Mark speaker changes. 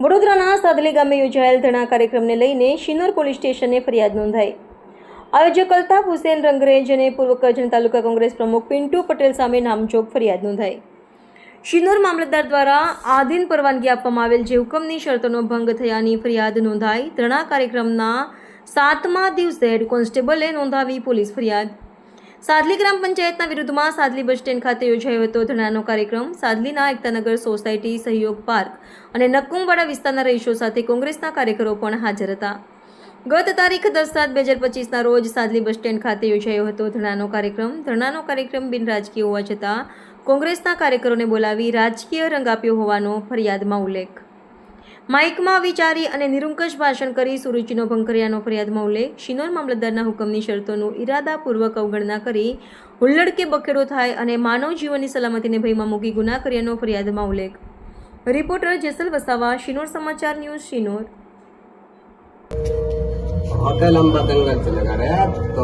Speaker 1: વડોદરાના સાદલી ગામે યોજાયેલ ધરણા કાર્યક્રમને લઈને શિનોર પોલીસ સ્ટેશને ફરિયાદ નોંધાઈ. આયોજક અલ્તાફ હુસેન રંગરેજ અને પૂર્વ કરજણ તાલુકા કોંગ્રેસ પ્રમુખ પિન્ટુ પટેલ સામે નામજોગ ફરિયાદ નોંધાઈ. શિનોર મામલતદાર દ્વારા આધીન પરવાનગી આપવામાં આવેલ જે હુકમની શરતોનો ભંગ થયાની ફરિયાદ નોંધાઈ. ધરણા કાર્યક્રમના સાતમા દિવસે હેડ કોન્સ્ટેબલે નોંધાવી પોલીસ ફરિયાદ સાદલી ગ્રામ પંચાયતના વિરુદ્ધમાં સાદલી બસ સ્ટેન્ડ ખાતે યોજાયો હતો ધરણાનો કાર્યક્રમ. સાદલીના એકતાનગર સોસાયટી સહયોગ પાર્ક અને નક્કુમવાડા વિસ્તારના રહીશો સાથે કોંગ્રેસના કાર્યકરો પણ હાજર હતા. ગત તારીખ દસ સાત બે હજાર પચીસના રોજ સાદલી બસ સ્ટેન્ડ ખાતે યોજાયો હતો ધરણાનો કાર્યક્રમ. ધરણાનો કાર્યક્રમ બિન રાજકીય હોવા છતાં કોંગ્રેસના કાર્યકરોને બોલાવી રાજકીય રંગ આપ્યો હોવાનો ફરિયાદમાં ઉલ્લેખ. માઇકમાં વિચારી અને નિરુંકશ ભાષણ કરી સુરુચિનો ભંગ કર્યાનો ફરિયાદમાં ઉલ્લેખ શિનોર મામલતદારના હુકમની શરતોનું ઇરાદાપૂર્વક અવગણના કરી હુલ્લડ કે બખેડો થાય અને માનવ જીવનની સલામતીને ભયમાં મૂકી ગુના કર્યાનો ફરિયાદમાં ઉલ્લેખ રિપોર્ટર જેસલ વસાવા શિનોર સમાચાર ન્યૂઝ શિનોર
Speaker 2: होटल हम बदलना चलेगा रे आप तो